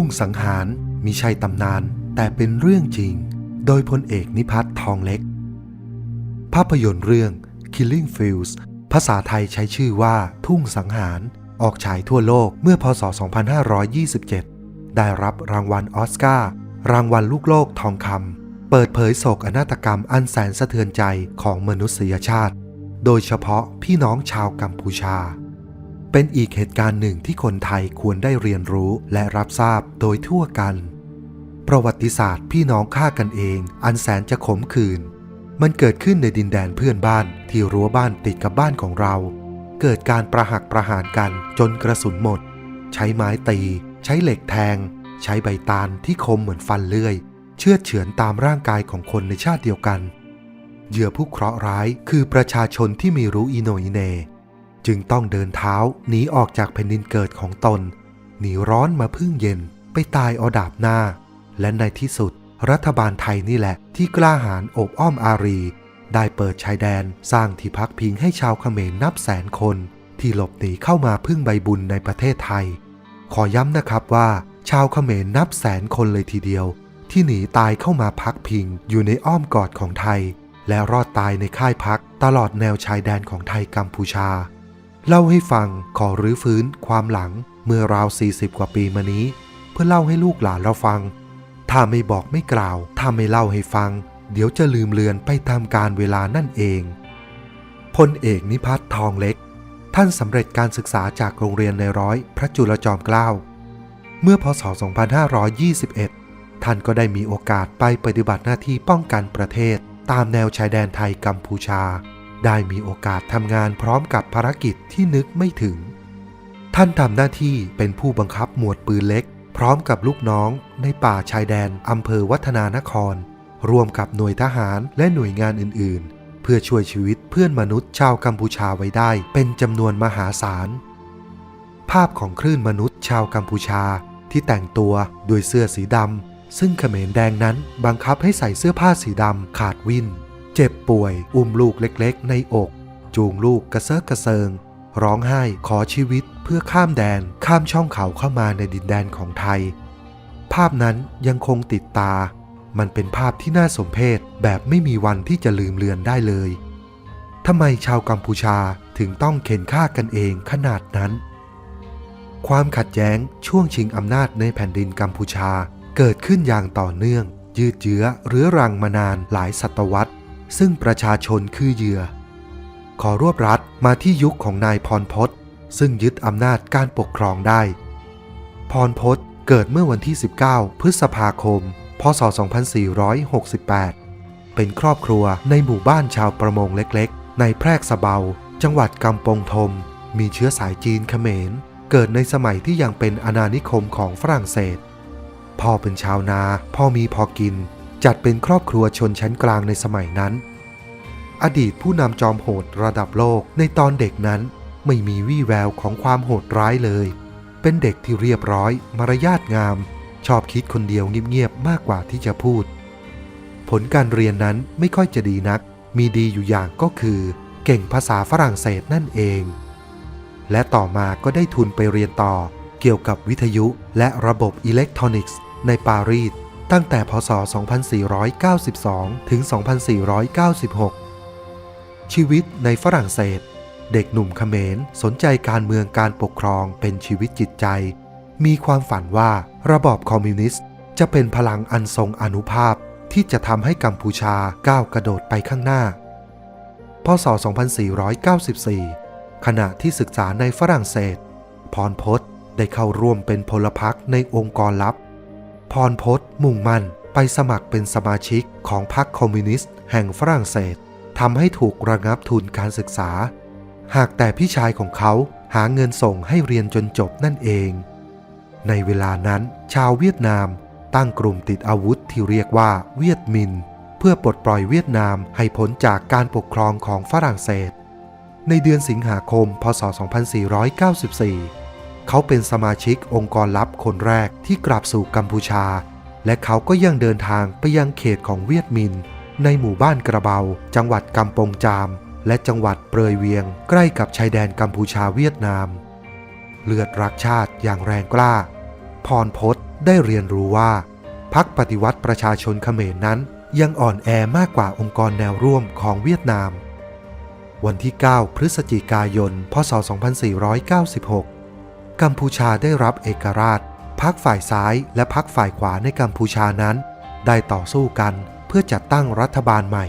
ทุ่งสังหารมิใช่ตำนาน แต่เป็นเรื่องจริง โดยพลเอกนิพัฒน์ทองเล็ก ภาพยนตร์เรื่อง Killing Fields ภาษาไทยใช้ชื่อว่าทุ่งสังหาร ออกฉายทั่วโลกเมื่อพศ 2527 ได้รับรางวัลออสการ์รางวัลลูกโลกทองคำเปิดเผยโศกอนาฏกรรมอันแสนสะเทือนใจของมนุษยชาติ โดยเฉพาะพี่น้องชาวกัมพูชา เป็นอีกเหตุการณ์หนึ่งที่คนไทยควรได้เรียนรู้และรับทราบโดยทั่วกัน ประวัติศาสตร์พี่น้องฆ่ากันเอง อันแสนจะขมขื่นมันเกิดขึ้นในดินแดนเพื่อนบ้านที่รั้วบ้านติดกับบ้านของเรา เกิดการประหักประหารกันจนกระสุนหมด ใช้ไม้ตี ใช้เหล็กแทง ใช้ใบตาลที่คมเหมือนฟันเลื่อย เชือดเฉือนตามร่างกายของคนในชาติเดียวกัน เหยื่อผู้เคราะห์ร้ายคือประชาชนที่มีรู้อีโนอีเน จึงต้องเดินเท้าหนีออกจากแผ่นดินเกิดของตน หนีร้อนมาพึ่งเย็นไปตายเอาดาบหน้า และในที่สุด รัฐบาลไทยนี่แหละที่กล้าหาญโอบอ้อมอารี ได้เปิดชายแดนสร้างที่พักพิงให้ชาวเขมรนับแสนคน ที่หลบหนีเข้ามาพึ่งใบบุญในประเทศไทย ขอย้ำนะครับว่า ชาวเขมรนับแสนคนเลยทีเดียว ที่หนีตายเข้ามาพักพิงอยู่ในอ้อมกอดของไทย และรอดตายในค่ายพักตลอดแนวชายแดนของไทยกัมพูชา เล่าให้ฟังขอรื้อฟื้นความหลังเมื่อราว 40 กว่าปีมานี้ เพื่อเล่าให้ลูกหลานเราฟัง ถ้าไม่บอกไม่กล่าว ถ้าไม่เล่าให้ฟัง เดี๋ยวจะลืมเลือนไปตามการเวลานั่นเองพลเอกนิพัฒน์ทองเล็ก ท่านสำเร็จการศึกษาจากโรงเรียนในร้อยพระจุลจอมเกล้าเมื่อพศ 2521 ท่านก็ได้มีโอกาสไปปฏิบัติหน้าที่ป้องกันประเทศตามแนวชายแดนไทยกัมพูชา ได้มีโอกาสทำงานพร้อมกับภารกิจที่นึกไม่ถึง ท่านทำหน้าที่เป็นผู้บังคับหมวดปืนเล็ก พร้อมกับลูกน้องในป่าชายแดนอำเภอวัฒนานคร รวมกับหน่วยทหารและหน่วยงานอื่นๆ เพื่อช่วยชีวิตเพื่อนมนุษย์ชาวกัมพูชาไว้ได้เป็นจำนวนมหาศาล ภาพของคลื่นมนุษย์ชาวกัมพูชาที่แต่งตัวด้วยเสื้อสีดำซึ่งเขมรแดงนั้นบังคับให้ใส่เสื้อผ้าสีดำขาดวิน เจ็บป่วย อุ้มลูกเล็กๆ ในอก จูงลูกกระเซาะกระเซิง ร้องไห้ขอชีวิตเพื่อข้ามแดนข้ามช่องเขาเข้ามาในดินแดนของไทย ภาพนั้นยังคงติดตา มันเป็นภาพที่น่าสมเพชแบบไม่มีวันที่จะลืมเลือนได้เลยทำไมชาวกัมพูชาถึงต้องเข็นฆ่ากันเองขนาดนั้น ความขัดแย้งช่วงชิงอำนาจในแผ่นดินกัมพูชาเกิดขึ้นอย่างต่อเนื่อง ยืดเยื้อเรื้อรังมานานหลายศตวรรษ ซึ่งประชาชนคือเหยื่อ ขอรวบรัดมาที่ยุคของนายพรพศซึ่งยึดอำนาจการปกครองได้ พรพศเกิดเมื่อวันที่ 19 พฤษภาคม พศ 2468 เป็นครอบครัวในหมู่บ้านชาวประมงเล็กๆ ในแพรกสะเบา จังหวัดกำปงทม มีเชื้อสายจีนเขมร เกิดในสมัยที่ยังเป็นอาณานิคมของฝรั่งเศส พ่อเป็นชาวนา พ่อมีพอกิน จัดเป็นครอบครัวชนชั้นกลางในสมัยนั้น อดีตผู้นำจอมโหดระดับโลกในตอนเด็กนั้นไม่มีวี่แววของความโหดร้ายเลย เป็นเด็กที่เรียบร้อย มารยาทงาม ชอบคิดคนเดียวเงียบๆมากกว่าที่จะพูด ผลการเรียนนั้นไม่ค่อยจะดีนัก มีดีอยู่อย่างก็คือ เก่งภาษาฝรั่งเศสนั่นเอง และต่อมาก็ได้ทุนไปเรียนต่อเกี่ยวกับวิทยุและระบบอิเล็กทรอนิกส์ในปารีส ตั้งแต่พศ 2492 ถึง 2496 ชีวิตในฝรั่งเศส เด็กหนุ่มเขมรสนใจการเมืองการปกครองเป็นชีวิตจิตใจ มีความฝันว่าระบอบคอมมิวนิสต์ จะเป็นพลังอันทรงอนุภาพที่จะทำให้กัมพูชาก้าวกระโดดไปข้างหน้า พศ 2494 ขณะที่ศึกษาในฝรั่งเศส พรพศได้เข้าร่วมเป็นพลพรรคในองค์กรลับ พรพศมุ่งมั่นไปสมัครเป็นสมาชิกของพรรคคอมมิวนิสต์แห่งฝรั่งเศสทำให้ถูกระงับทุนการศึกษา หากแต่พี่ชายของเขาหาเงินส่งให้เรียนจนจบนั่นเอง ในเวลานั้นชาวเวียดนามตั้งกลุ่มติดอาวุธที่เรียกว่าเวียดมิน เพื่อปลดปล่อยเวียดนามให้พ้นจากการปกครองของฝรั่งเศส ในเดือนสิงหาคม พศ 2494 เขาเป็นสมาชิกองค์กรลับคนแรกที่กลับสู่กัมพูชา และเขาก็ยังเดินทางไปยังเขตของเวียดมิน ในหมู่บ้านกระเบา จังหวัดกำปงจาม และจังหวัดเปรยเวียง ใกล้กับชายแดนกัมพูชาเวียดนาม เลือดรักชาติอย่างแรงกล้า พรพศได้เรียนรู้ว่าพรรคปฏิวัติประชาชนเขมรนั้น ยังอ่อนแอมากกว่าองค์กรแนวร่วมของเวียดนาม วันที่ 9 พฤศจิกายน พศ 2496 กัมพูชาได้รับเอกราชพรรคฝ่ายซ้ายและพรรคฝ่ายขวาในกัมพูชานั้น ได้ต่อสู้กันเพื่อจัดตั้งรัฐบาลใหม่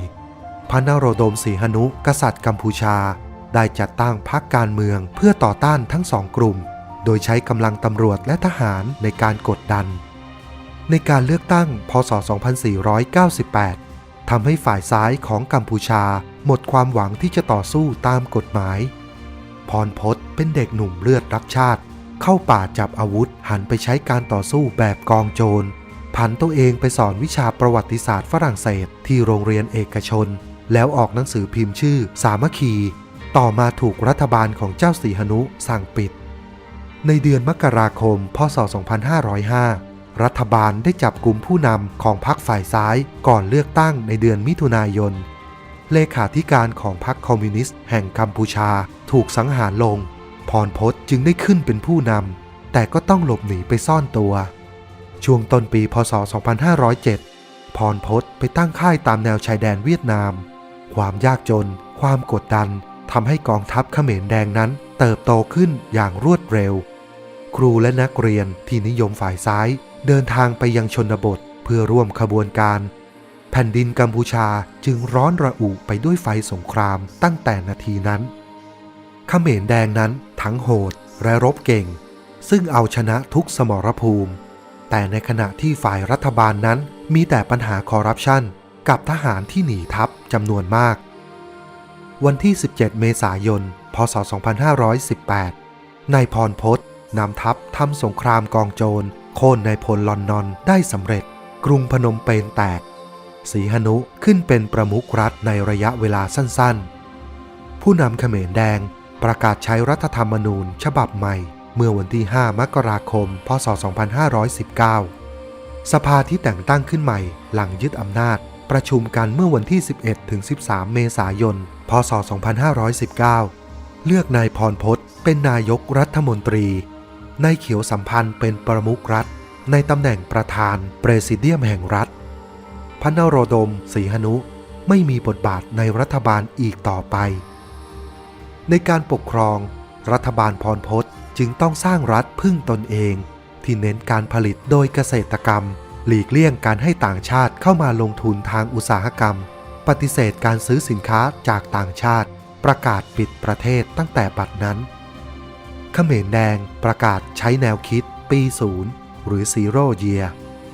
พระนโรดมศรีหนุกษัตริย์กัมพูชา ได้จัดตั้งพรรคการเมืองเพื่อต่อต้านทั้งสองกลุ่ม โดยใช้กำลังตำรวจและทหารในการกดดัน ในการเลือกตั้งพศ 2498 ทำให้ฝ่ายซ้ายของกัมพูชาหมดความหวังที่จะต่อสู้ตามกฎหมาย พรพศเป็นเด็กหนุ่มเลือดรักชาติ เข้าป่าจับอาวุธ หันไปใช้การต่อสู้แบบกองโจร ผันตัวเองไปสอนวิชาประวัติศาสตร์ฝรั่งเศสที่โรงเรียนเอกชน แล้วออกหนังสือพิมพ์ชื่อ สามัคคี ต่อมาถูกรัฐบาลของเจ้าสีหนุสั่งปิด ในเดือนมกราคม พศ 2505 รัฐบาลได้จับกลุ่มผู้นำของพรรคฝ่ายซ้ายก่อนเลือกตั้งในเดือนมิถุนายน เลขาธิการของพรรคคอมมิวนิสต์แห่งกัมพูชา ถูกสังหารลง พรพศจึงได้ขึ้นเป็นผู้นำแต่ก็ต้องหลบหนีไปซ่อนตัว ช่วงต้นปีพศ 2507 พรพศไปตั้งค่ายตามแนวชายแดนเวียดนาม ความยากจน ความกดดันทำให้กองทัพเขมรแดงนั้น เติบโตขึ้นอย่างรวดเร็ว ครูและนักเรียนที่นิยมฝ่ายซ้าย เดินทางไปยังชนบทเพื่อร่วมขบวนการ แผ่นดินกัมพูชาจึงร้อนระอุไปด้วยไฟสงครามตั้งแต่นาทีนั้นเขมรแดงนั้น ทั้งโหดและรบเก่ง ซึ่งเอาชนะทุกสมรภูมิ แต่ในขณะที่ฝ่ายรัฐบาลนั้นมีแต่ปัญหาคอร์รัปชันกับทหารที่หนีทัพจำนวนมาก วันที่ 17 เมษายน พศ 2518 นายพรพศนำทัพทำสงครามกองโจร โค่นนายพลลอนนอนได้สำเร็จ กรุงพนมเปญแตก สีหนุขึ้นเป็นประมุขรัฐในระยะเวลาสั้นๆ ผู้นำเขมรแดง ประกาศใช้รัฐธรรมนูญฉบับใหม่ เมื่อวันที่ 5 มกราคม พศ 2519 สภาที่แต่งตั้งขึ้นใหม่หลังยึดอำนาจ ประชุมกันเมื่อวันที่ 11 ถึง 13 เมษายน พศ 2519 เลือกนายพรพศเป็นนายกรัฐมนตรี นายเขียวสัมพันธ์เป็นประมุขรัฐ ในตำแหน่งประธานเปรสิเดียมแห่งรัฐพระนโรดมศรีหนุ ไม่มีบทบาทในรัฐบาลอีกต่อไป ในการปกครอง รัฐบาลพรพศจึงต้องสร้างรัฐพึ่งตนเอง ที่เน้นการผลิตโดยเกษตรกรรม หลีกเลี่ยงการให้ต่างชาติเข้ามาลงทุนทางอุตสาหกรรม ปฏิเสธการซื้อสินค้าจากต่างชาติ ประกาศปิดประเทศตั้งแต่บัดนั้นเขมรแดงประกาศใช้แนวคิด ปีศูนย์หรือ Zero Year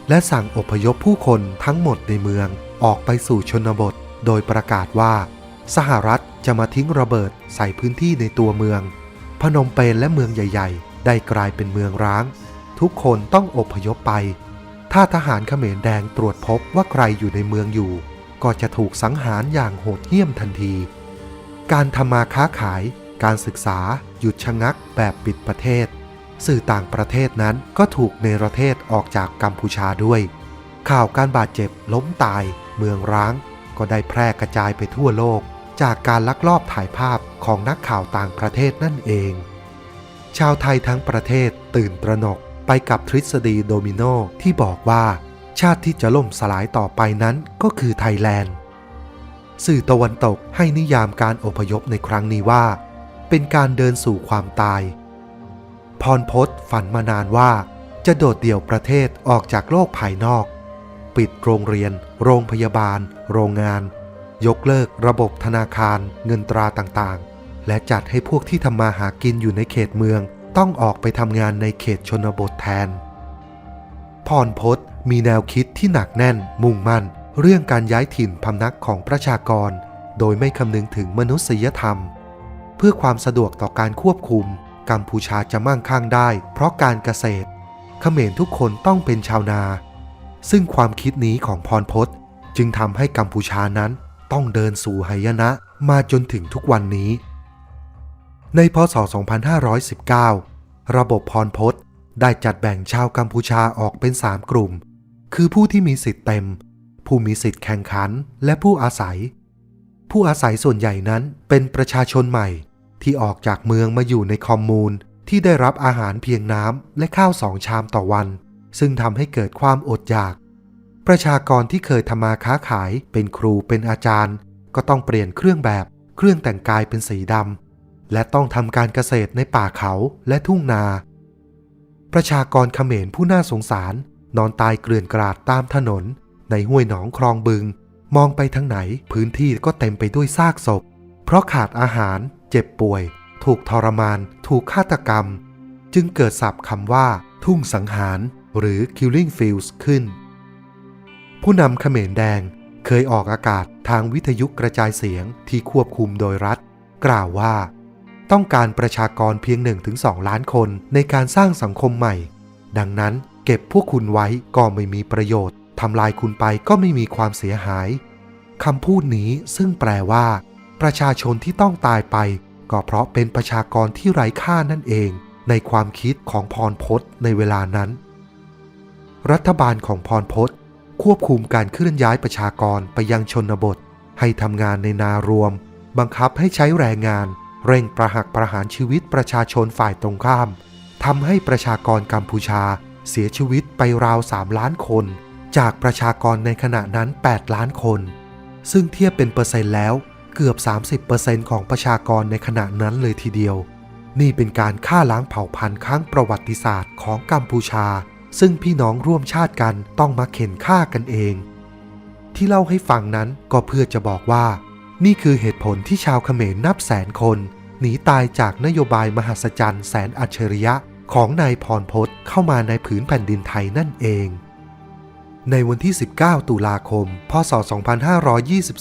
และสั่งอพยพผู้คนทั้งหมดในเมืองออกไปสู่ชนบท โดยประกาศว่า สหรัฐ จะมาทิ้งระเบิดใส่พื้นที่ในตัวเมือง พนมเปญและเมืองใหญ่ ๆ ได้กลายเป็นเมืองร้าง ทุกคนต้องอพยพไป ถ้าทหารเขมรแดงตรวจพบว่าใครอยู่ในเมืองอยู่ ก็จะถูกสังหารอย่างโหดเหี้ยมทันที การทำมาค้าขาย การศึกษา หยุดชะงักแบบปิดประเทศ สื่อต่างประเทศนั้นก็ถูกเนรเทศออกจากกัมพูชาด้วย ข่าวการบาดเจ็บล้มตาย เมืองร้าง ก็ได้แพร่กระจายไปทั่วโลก จากการลักลอบถ่ายภาพของนักข่าวต่างประเทศนั่นเอง ชาวไทยทั้งประเทศตื่นตระหนกไปกับทฤษฎีโดมิโนที่บอกว่า ชาติที่จะล่มสลายต่อไปนั้นก็คือไทยแลนด์ สื่อตะวันตกให้นิยามการอพยพในครั้งนี้ว่า เป็นการเดินสู่ความตาย พรพศฝันมานานว่า จะโดดเดี่ยวประเทศออกจากโลกภายนอก ปิดโรงเรียน โรงพยาบาล โรงงาน ยกเลิกระบบธนาคารเงินตราต่างๆ และจัดให้พวกที่ทำมาหากินอยู่ในเขตเมือง ต้องออกไปทำงานในเขตชนบทแทน พรพศมีแนวคิดที่หนักแน่น มุ่งมั่น เรื่องการย้ายถิ่นพำนักของประชากร โดยไม่คำนึงถึงมนุษยธรรม เพื่อความสะดวกต่อการควบคุม กัมพูชาจะมั่งคั่งได้ เพราะการเกษตรเขมรทุกคนต้องเป็นชาวนา ซึ่งความคิดนี้ของพรพศจึงทำให้กัมพูชานั้น ต้องเดินสู่หายนะมาจนถึงทุกวันนี้ ในพศ 2519 ระบบพรพศได้จัดแบ่งชาวกัมพูชาออกเป็น 3 กลุ่ม คือผู้ที่มีสิทธิ์เต็ม ผู้มีสิทธิ์แข่งขันและผู้อาศัย ผู้อาศัยส่วนใหญ่นั้นเป็นประชาชนใหม่ ที่ออกจากเมืองมาอยู่ในคอมมูนที่ได้รับอาหารเพียงน้ำและข้าวสองชามต่อวัน ซึ่งทำให้เกิดความอดอยาก ประชากรที่เคยทำมาค้าขายเป็นครูเป็นอาจารย์ ก็ต้องเปลี่ยนเครื่องแบบ เครื่องแต่งกายเป็นสีดำและต้องทำการเกษตรในป่าเขาและทุ่งนา ประชากรเขมรผู้น่าสงสาร นอนตายเกลื่อนกราดตามถนน ในห้วยหนองคลองบึง มองไปทางไหนพื้นที่ก็เต็มไปด้วยซากศพ เพราะขาดอาหาร เจ็บป่วย ถูกทรมาน ถูกฆาตกรรม จึงเกิดศัพท์คำว่า ทุ่งสังหาร หรือ killing fields ขึ้น ผู้นำเขมรแดงเคยออกอากาศทางวิทยุกระจายเสียงที่ควบคุมโดยรัฐ กล่าวว่า ต้องการประชากรเพียง 1-2 ล้านคนในการสร้างสังคมใหม่ ดังนั้นเก็บพวกคุณไว้ก็ไม่มีประโยชน์ทำลายคุณไปก็ไม่มีความเสียหายคำพูดนี้ซึ่งแปลว่า ประชาชนที่ต้องตายไป ก็เพราะเป็นประชากรที่ไร้ค่านั่นเอง ในความคิดของพรพศในเวลานั้น รัฐบาลของพรพศ ควบคุมการเคลื่อนย้ายประชากรไปยังชนบท ให้ทำงานในนารวม บังคับให้ใช้แรงงาน เร่งประหักประหารชีวิตประชาชนฝ่ายตรงข้ามทำให้ประชากรกัมพูชาเสียชีวิตไปราว 3 ล้านคน จากประชากรในขณะนั้น 8 ล้านคน ซึ่งเทียบเป็นเปอร์เซ็นต์แล้วเกือบ 30%ของประชากรในขณะนั้นเลยทีเดียว นี่เป็นการฆ่าล้างเผ่าพันธุ์ครั้งประวัติศาสตร์ของกัมพูชา ซึ่งพี่น้องร่วมชาติกันต้องมาเข็นฆ่ากันเอง ที่เล่าให้ฟังนั้นก็เพื่อจะบอกว่า นี่คือเหตุผลที่ชาวเขมรนับแสนคน หนีตายจากนโยบายมหัศจรรย์แสนอัจฉริยะของนายพรพศเข้ามาในผืนแผ่นดินไทยนั่นเอง ในวันที่ 19 ตุลาคม พศ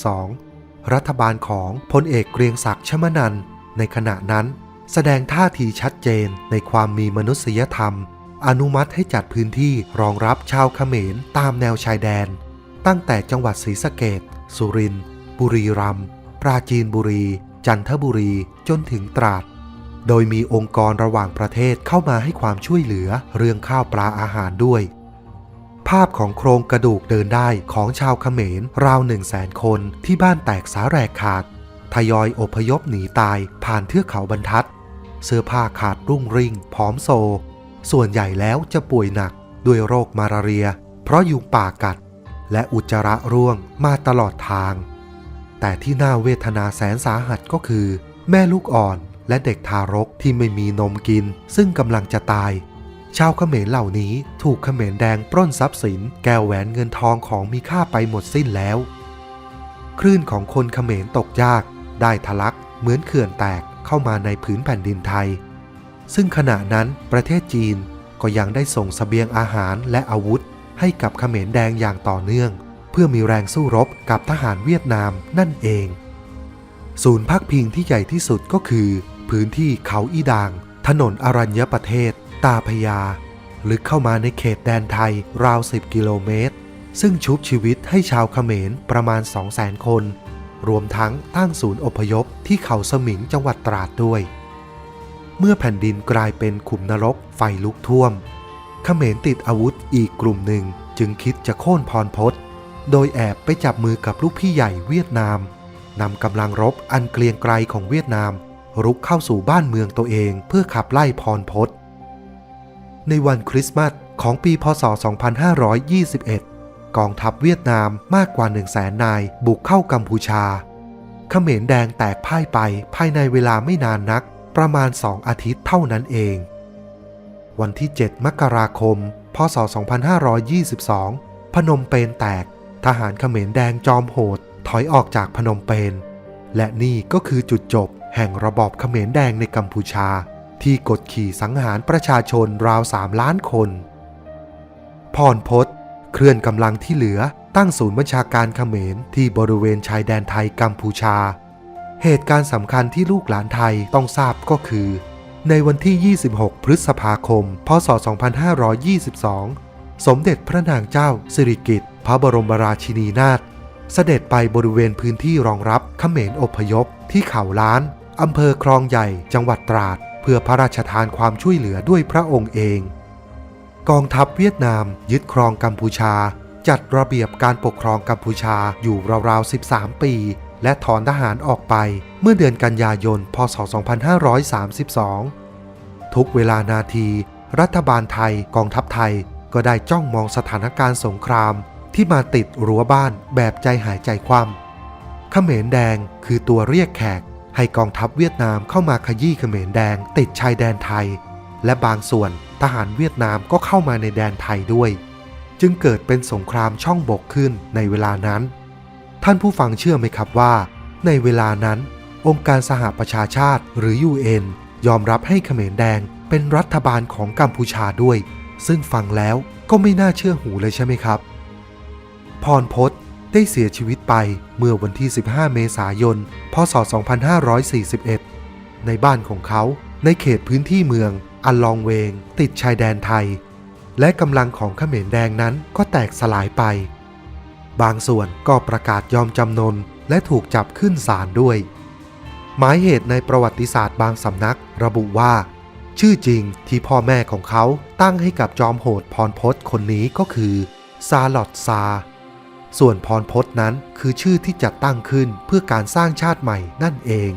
2522 รัฐบาลของพลเอกเกรียงศักดิ์ชมนันในขณะนั้น แสดงท่าทีชัดเจนในความมีมนุษยธรรม อนุมัติให้จัดพื้นที่รองรับชาวเขมรตามแนวชายแดน ตั้งแต่จังหวัดศรีสะเกดสุรินทร์บุรีรัมย์ปราจีนบุรี จันทบุรีจนถึงตราด โดยมีองค์กรระหว่างประเทศเข้ามาให้ความช่วยเหลือเรื่องข้าวปลาอาหารด้วย ภาพของโครงกระดูกเดินได้ของชาวเขมรราวหนึ่งแสนคนที่บ้านแตกสาแหรกขาด ทยอยอพยพหนีตายผ่านเทือกเขาบรรทัด เสื้อผ้าขาดรุ่งริ่งผอมโซ ส่วนใหญ่แล้วจะป่วยหนักด้วยโรคมาลาเรีย เพราะยุงป่ากัด และอุจจาระร่วงมาตลอดทาง แต่ที่น่าเวทนาแสนสาหัสก็คือ แม่ลูกอ่อนและเด็กทารกที่ไม่มีนมกิน ซึ่งกำลังจะตาย ชาวเขมรเหล่านี้ถูกเขมรแดงปล้นทรัพย์สิน แก้วแหวนเงินทองของมีค่าไปหมดสิ้นแล้ว คลื่นของคนเขมรตกยาก ได้ทะลักเหมือนเขื่อนแตกเข้ามาในผืนแผ่นดินไทย ซึ่งขณะนั้นประเทศจีนก็ยังได้ส่งสเสบียงอาหารและอาวุธ ให้กับเขมรแดงอย่างต่อเนื่อง เพื่อมีแรงสู้รบกับทหารเวียดนามนั่นเอง ศูนย์พักพิงที่ใหญ่ที่สุดก็คือ พื้นที่เขาอีดาง ถนนอรัญญประเทศ ตาพยา ลึกเข้ามาในเขตแดนไทยราว 10 กิโลเมตร ซึ่งชุบชีวิตให้ชาวเขมรประมาณ 200,000 คน รวมทั้งตั้งศูนย์อพยพที่เขาสมิงจังหวัดตราดด้วย เมื่อแผ่นดินกลายเป็นขุมนรกไฟลุกท่วมเขมรติดอาวุธอีกกลุ่มหนึ่งจึงคิดจะโค่นพรพศโดยแอบไปจับมือกับลูกพี่ใหญ่เวียดนามนำกำลังรบอันเกรียงไกรของเวียดนาม รุกเข้าสู่บ้านเมืองตัวเองเพื่อขับไล่พรพศในวันคริสต์มาสของปีพศ 2521 กองทัพเวียดนามมากกว่า 1 0 0 0 0แสนนายบุกเข้ากัมพูชาเขมรแดงแตกพ่ายไปภายในเวลาไม่นานนัก ประมาณ2อาทิตย์เท่านั้นเอง วันที่ 7 มกราคม พศ 2522 พนมเปญแตก ทหารเขมรแดงจอมโหดถอยออกจากพนมเปญ และนี่ก็คือจุดจบแห่งระบอบเขมรแดงในกัมพูชา ที่กดขี่สังหารประชาชนราว3ล้านคน พรพศเคลื่อนกำลังที่เหลือตั้งศูนย์บัญชาการเขมรที่บริเวณชายแดนไทยกัมพูชา เหตุการณ์สำคัญที่ลูกหลานไทยต้องทราบก็คือ ในวันที่ 26 พฤษภาคม พศ 2522 สมเด็จพระนางเจ้า สิริกิติ์พระบรมราชินีนาถเสด็จไปบริเวณพื้นที่รองรับเขมรอพยพที่เขาล้านอำเภอคลองใหญ่จังหวัดตราด เพื่อพระราชทานความช่วยเหลือด้วยพระองค์เอง กองทัพเวียดนามยึดครองกัมพูชา จัดระเบียบการปกครองกัมพูชาอยู่ราวๆ 13 ปี และถอนทหารออกไปเมื่อเดือนกันยายน พศ 2532 ทุกเวลานาที รัฐบาลไทยกองทัพไทยก็ได้จ้องมองสถานการณ์สงครามที่มาติดรั้วบ้านแบบใจหายใจคว่ำเขมรแดงคือตัวเรียกแขก ให้กองทัพเวียดนามเข้ามาขยี้เขมรแดงติดชายแดนไทย และบางส่วนทหารเวียดนามก็เข้ามาในแดนไทยด้วย จึงเกิดเป็นสงครามช่องบกขึ้นในเวลานั้น ท่านผู้ฟังเชื่อไหมครับว่า ในเวลานั้น องค์การสหประชาชาติหรือ UN ยอมรับให้เขมรแดงเป็นรัฐบาลของกัมพูชาด้วย ซึ่งฟังแล้วก็ไม่น่าเชื่อหูเลยใช่ไหมครับ พรพศได้เสียชีวิตไปเมื่อวันที่ 15 เมษายน พศ 2541 ในบ้านของเขาในเขตพื้นที่เมืองอันลองเวง ติดชายแดนไทย และกำลังของเขมรแดงนั้นก็แตกสลายไป บางส่วนก็ประกาศยอมจำนนและถูกจับขึ้นศาลด้วย หมายเหตุในประวัติศาสตร์บางสำนักระบุว่า ชื่อจริงที่พ่อแม่ของเขาตั้งให้กับจอมโหดพรพศคนนี้ก็คือซาลอตซา ส่วนพรพศนั้นคือชื่อที่จัดตั้งขึ้นเพื่อการสร้างชาติใหม่นั่นเอง